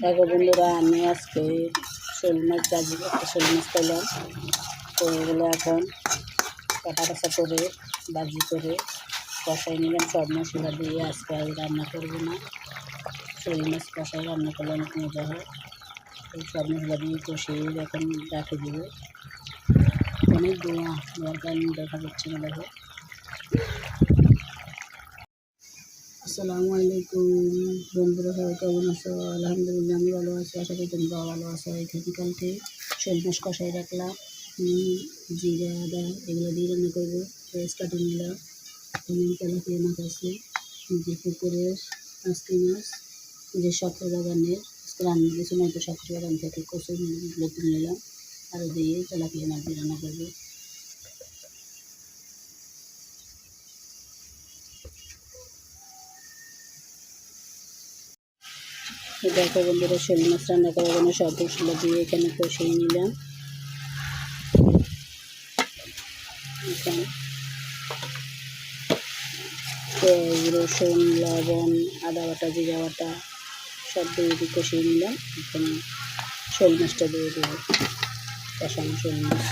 দেখো বন্ধুরা, আমি আজকে শোল মাছ ভাজি শোল মাছ পেলাম। তো এগুলো এখন কাটা কাটা করে, ভাজি করে কষাই নিলাম। সব মশলা দিয়ে আজকে আর রান্না করব না। শোল মাছ কষাই রান্না করলে অনেক মজা হয়। তো সব মশলা দিয়ে কষিয়ে এখন রাখে দিব। অনেক ধোঁয়া ধোঁয়ার কারণে দেখা যাচ্ছে না, দেখো। আসসালামু আলাইকুম। বন্ধুরা, সবাই কেমন আছো? আলহামদুলিল্লাহ, আমি ভালো আছি। আশা করি তোমরা ভালো আছো। এখানে কালকে শোল মাছ কষাই রাখলাম। জিরা, আদা, এগুলো দিয়ে রান্না করব। পেঁয়াজ কাটে নিলাম আমি তেলাপিয়া মাছ আছে। যে পুকুরের আজকে মাছ। যে শক্ত বাগানের রান্না কিছু নয় তো শক্ত বাগান থেকে লতুন নিলাম। আর দিয়ে তেলাপিয়া মাছ দিয়ে রান্না করব। দেখো বন্ধুরা শোল মাছ রান্না করার জন্য সব মশলা দিয়ে এখানে কষিয়ে নিলাম। পেঁয়াজ, রসুন, লবণ, আদা বাটা, জিরা বাটা সব দিয়ে দিয়ে কষিয়ে নিলাম। এখানে শোল মাছটা দিয়ে দেবো কষানো শোল মাছ।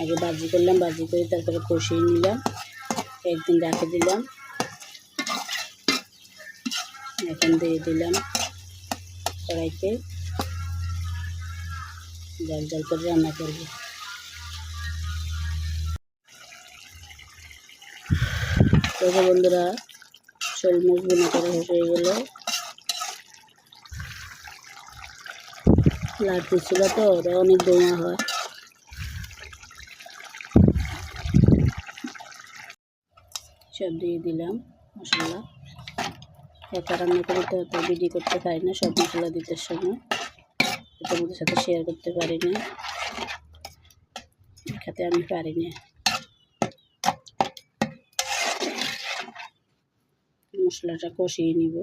আগে বাজি করলাম, বাজি করে তারপরে কষিয়ে নিলাম। একদিন রাখে দিলাম। এখন দিয়ে দিলাম কড়াইতে। জল জল করে রান্না করব। দেখো বন্ধুরা শোল মাছ বোনা করা হয়ে গেল। লাঠি ছিল তো ওরা অনেক দোয়া হয়। সব দিয়ে দিলাম মশলা। একা রান্না করে তো অত ভিডিও করতে পারি না, সব মশলা দিতে সময়। তোমাদের সাথে শেয়ার করতে পারি না। খেতে আমি পারি না। মশলাটা কষিয়ে নিব।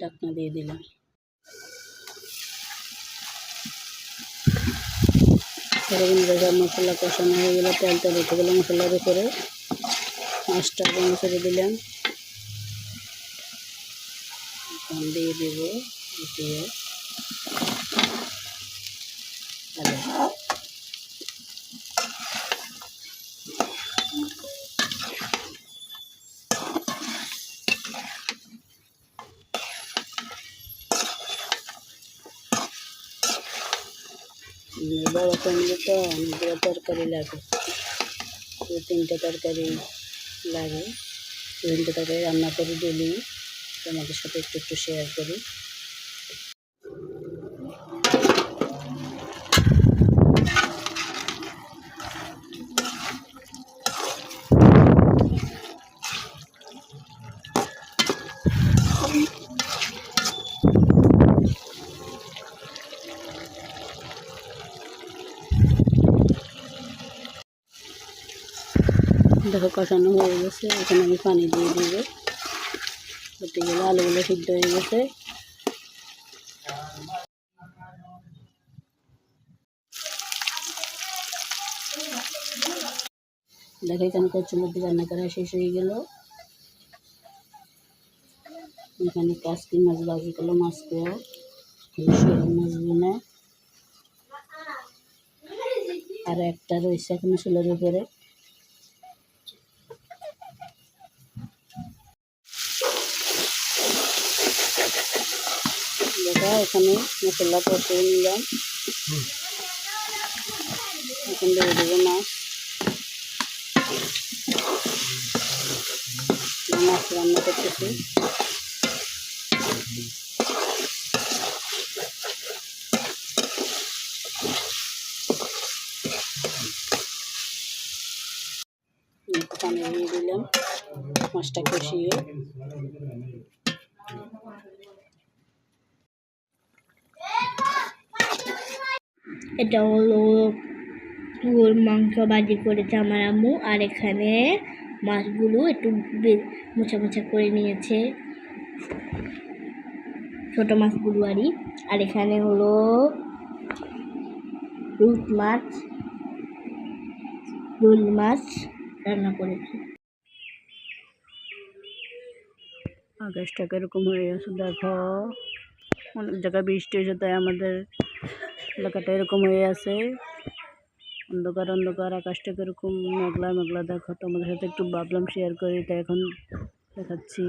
ঢাকনা দিয়ে দিলাম। এরকম জায়গায় মশলা কষানো হয়ে গেলে তেলটা তেল উঠে গেলে মশলার উপরে মাছটা বন্ধ দিলাম। দিয়ে দেবো দিয়ে বড় ফ্যামিলি তো অনেকগুলো তরকারি লাগে। দু তিনটে তরকারি লাগে। দু তিনটে তরকারি রান্না করি ডেলি তোমাদের সাথে একটু একটু শেয়ার করি। দেখো কষানো হয়ে গেছে। এখানে আমি পানি দিয়ে দিব। হতে গেলে আলুগুলো সিদ্ধ হয়ে গেছে। দেখো এখানে কচুর মধ্যে রান্না করা শেষ হয়ে গেল। এখানে কাসকি মাছ বাজি করল মাছ শোল মাছ বিনা। আর একটা রয়েছে এখানে চুলের উপরে। দেখা এখানে মশলা কষিয়ে নিলাম। এখন দিয়ে দেবো মাছ। মাছ রান্না করতেছি। পানি দিয়ে দিলাম। মাছটা কষিয়ে। এটা হলো ওর মাংস বাজি করেছে আমার আম্মু, আর এখানে মাছগুলো একটু মোছা মোছা করে নিয়েছে। ছোট মাছগুলো আরই আর এখানে হলো রুট মাছ রুই মাছ রান্না করেছি। আকাশটা কীরকম হয়ে আছে দেখো। অনেক জায়গায় বৃষ্টি হয়েছে, তাই আমাদের এলাকাটা এরকম হয়ে আছে। অন্ধকার অন্ধকার, আকাশটা কীরকম মেঘলা মেঘলা দেখো। তোমাদের সাথে একটু ভাবলাম শেয়ার করি, তাই এখন দেখাচ্ছি।